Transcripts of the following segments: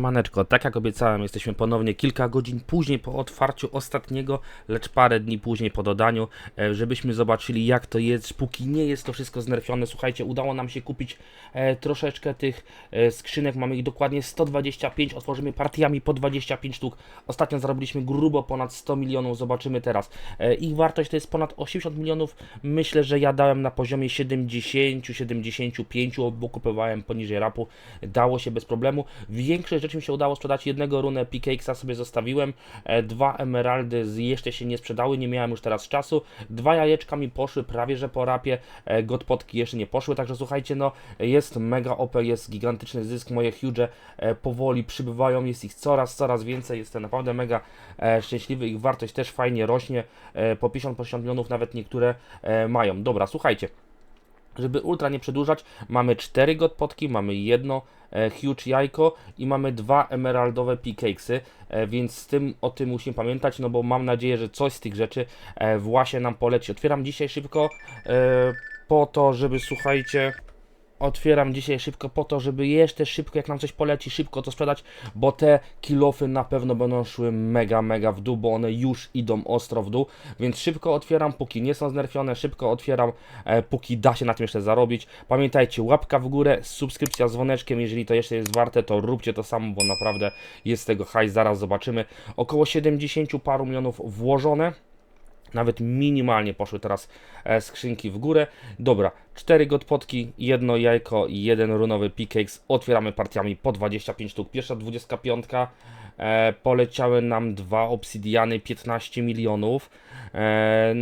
Siemaneczko, tak jak obiecałem, jesteśmy ponownie kilka godzin później po otwarciu ostatniego, lecz parę dni później po dodaniu, e, żebyśmy zobaczyli jak to jest, póki nie jest to wszystko znerfione. Słuchajcie, udało nam się kupić e, troszeczkę tych e, skrzynek, mamy ich dokładnie 125, otworzymy partiami po 25 sztuk. Ostatnio zarobiliśmy grubo ponad 100 milionów, zobaczymy teraz. Ich wartość to jest ponad 80 milionów, myślę, że ja dałem na poziomie 70-75, bo kupowałem poniżej rapu, dało się bez problemu. Większość rzeczy mi się udało sprzedać. Jednego runę PKX sobie zostawiłem. E, dwa emeraldy jeszcze się nie sprzedały, nie miałem już teraz czasu. Dwa jajeczka mi poszły prawie że po rapie. E, Godpotki jeszcze nie poszły, także słuchajcie, no jest mega OP, jest gigantyczny zysk. Moje huge e, powoli przybywają, jest ich coraz, coraz więcej. Jestem naprawdę mega szczęśliwy. Ich wartość też fajnie rośnie. Po 50, po 60 milionów nawet niektóre mają. Dobra, słuchajcie. Żeby ultra nie przedłużać, mamy cztery godpotki, mamy jedno e, huge jajko i mamy dwa emeraldowe PKXy, e, więc z tym o tym musimy pamiętać, no bo mam nadzieję, że coś z tych rzeczy e, właśnie nam poleci. Otwieram dzisiaj szybko po to, żeby słuchajcie. Otwieram dzisiaj szybko po to, żeby jeszcze szybko, jak nam coś poleci, szybko to sprzedać, bo te kilofy na pewno będą szły mega, mega w dół, bo one już idą ostro w dół, więc szybko otwieram, póki nie są znerfione, szybko otwieram, e, póki da się na tym jeszcze zarobić. Pamiętajcie, łapka w górę, subskrypcja z dzwoneczkiem, jeżeli to jeszcze jest warte, to róbcie to samo, bo naprawdę jest tego hajs, zaraz zobaczymy. Około 70 paru milionów włożone. Nawet minimalnie poszły teraz e, skrzynki w górę. Dobra, 4 godpotki, jedno jajko i jeden runowy PKX. Otwieramy partiami po 25 sztuk. Pierwsza 25 e, poleciały nam dwa obsydiany 15 milionów. E,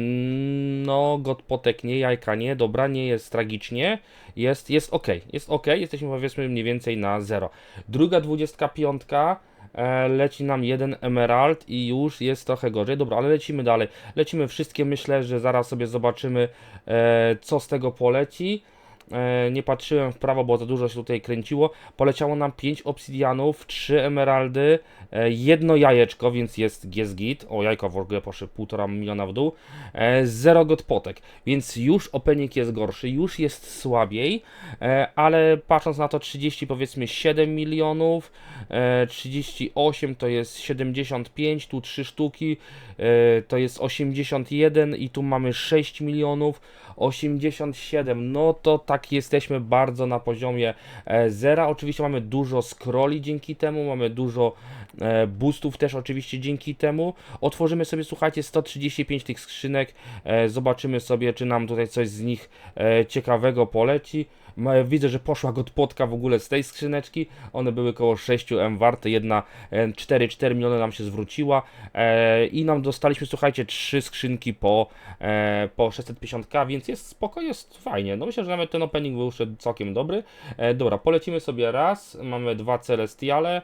no, godpotek nie, jajka nie. Dobra, nie jest tragicznie. Jest, jest ok, jest ok. Jesteśmy powiedzmy mniej więcej na 0. Druga 25 e, leci nam jeden emerald i już jest trochę gorzej. Dobra, ale lecimy dalej. Lecimy wszystkie, myślę, że zaraz sobie zobaczymy, e, co z tego poleci. E, nie patrzyłem w prawo, bo za dużo się tutaj kręciło. Poleciało nam 5 obsydianów, 3 emeraldy, e, jedno jajeczko, więc jest jest git. O, jajko w ogóle poszły 1,5 miliona w dół. E, zero godpotek, więc już opening jest gorszy, już jest słabiej, ale patrząc na to 30 powiedzmy 7 milionów, e, 38 to jest 75, tu 3 sztuki, to jest 81 i tu mamy 6 milionów, 87, no to tak jesteśmy bardzo na poziomie e, zera. Oczywiście mamy dużo scrolli dzięki temu, mamy dużo boostów też oczywiście dzięki temu. Otworzymy sobie, słuchajcie, 135 tych skrzynek, e, zobaczymy sobie, czy nam tutaj coś z nich e, ciekawego poleci. Widzę, że poszła godpotka w ogóle z tej skrzyneczki. One były około 6 M warte. Jedna e, 4,4 miliony nam się zwróciła. E, I nam dostaliśmy, słuchajcie, trzy skrzynki po, e, po 650k, więc jest spoko, jest fajnie. No myślę, że nawet ten opening był całkiem dobry. E, dobra, polecimy sobie raz. Mamy dwa Celestiale.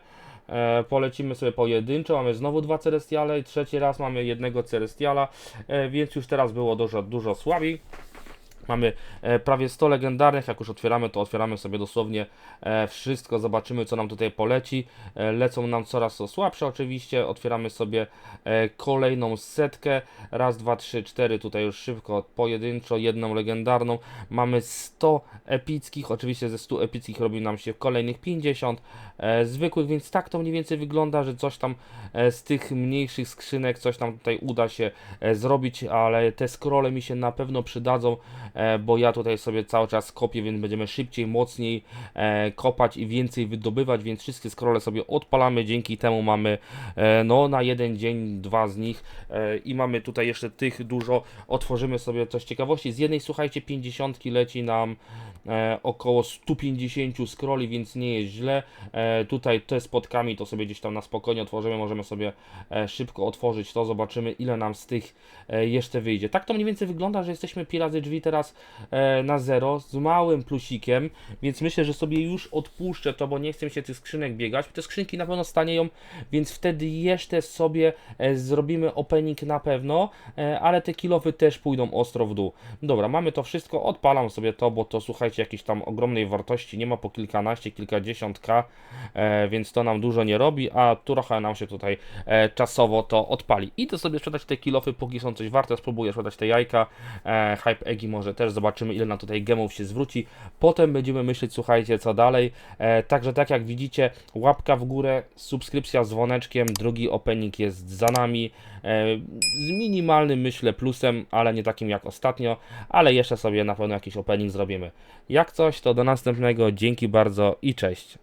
E, polecimy sobie pojedynczo, mamy znowu dwa Celestiale i trzeci raz mamy jednego Celestiala, e, więc już teraz było dużo, dużo słabiej. Mamy e, prawie 100 legendarnych, jak już otwieramy, to otwieramy sobie dosłownie e, wszystko, zobaczymy co nam tutaj poleci. E, lecą nam coraz to słabsze oczywiście, otwieramy sobie kolejną setkę, raz, dwa, trzy, cztery, tutaj już szybko, pojedynczo, jedną legendarną. Mamy 100 epickich, oczywiście ze 100 epickich robi nam się kolejnych 50 e, zwykłych, więc tak to mniej więcej wygląda, że coś tam z tych mniejszych skrzynek, coś tam tutaj uda się zrobić, ale te scrolle mi się na pewno przydadzą, bo ja tutaj sobie cały czas kopię, więc będziemy szybciej, mocniej e, kopać i więcej wydobywać, więc wszystkie scrolle sobie odpalamy, dzięki temu mamy e, no na jeden dzień dwa z nich e, i mamy tutaj jeszcze tych dużo, otworzymy sobie coś ciekawości, z jednej słuchajcie 50 leci nam e, około 150 scrolli, więc nie jest źle, e, tutaj te spotkami to sobie gdzieś tam na spokojnie otworzymy, możemy sobie e, szybko otworzyć to, zobaczymy ile nam z tych e, jeszcze wyjdzie. Tak to mniej więcej wygląda, że jesteśmy pi razy drzwi teraz e, na zero z małym plusikiem, więc myślę, że sobie już odpuszczę to, bo nie chcę się tych skrzynek biegać. Te skrzynki na pewno stanieją, więc wtedy jeszcze sobie e, zrobimy opening na pewno, e, ale te kilofy też pójdą ostro w dół. Dobra, mamy to wszystko, odpalam sobie to, bo to słuchajcie, jakiejś tam ogromnej wartości nie ma po kilkanaście, kilkadziesiąt k, e, więc to nam dużo nie robi, a trochę nam się tutaj e, czasowo to odpali. Idę sobie sprzedać te kilofy, póki są coś warte, spróbuję sprzedać te jajka, e, Hype Eggi może też zobaczymy ile nam tutaj gemów się zwróci. Potem będziemy myśleć, słuchajcie, co dalej. Także tak jak widzicie, łapka w górę, subskrypcja z dzwoneczkiem, drugi opening jest za nami. Z minimalnym, myślę, plusem, ale nie takim jak ostatnio, ale jeszcze sobie na pewno jakiś opening zrobimy. Jak coś, to do następnego. Dzięki bardzo i cześć.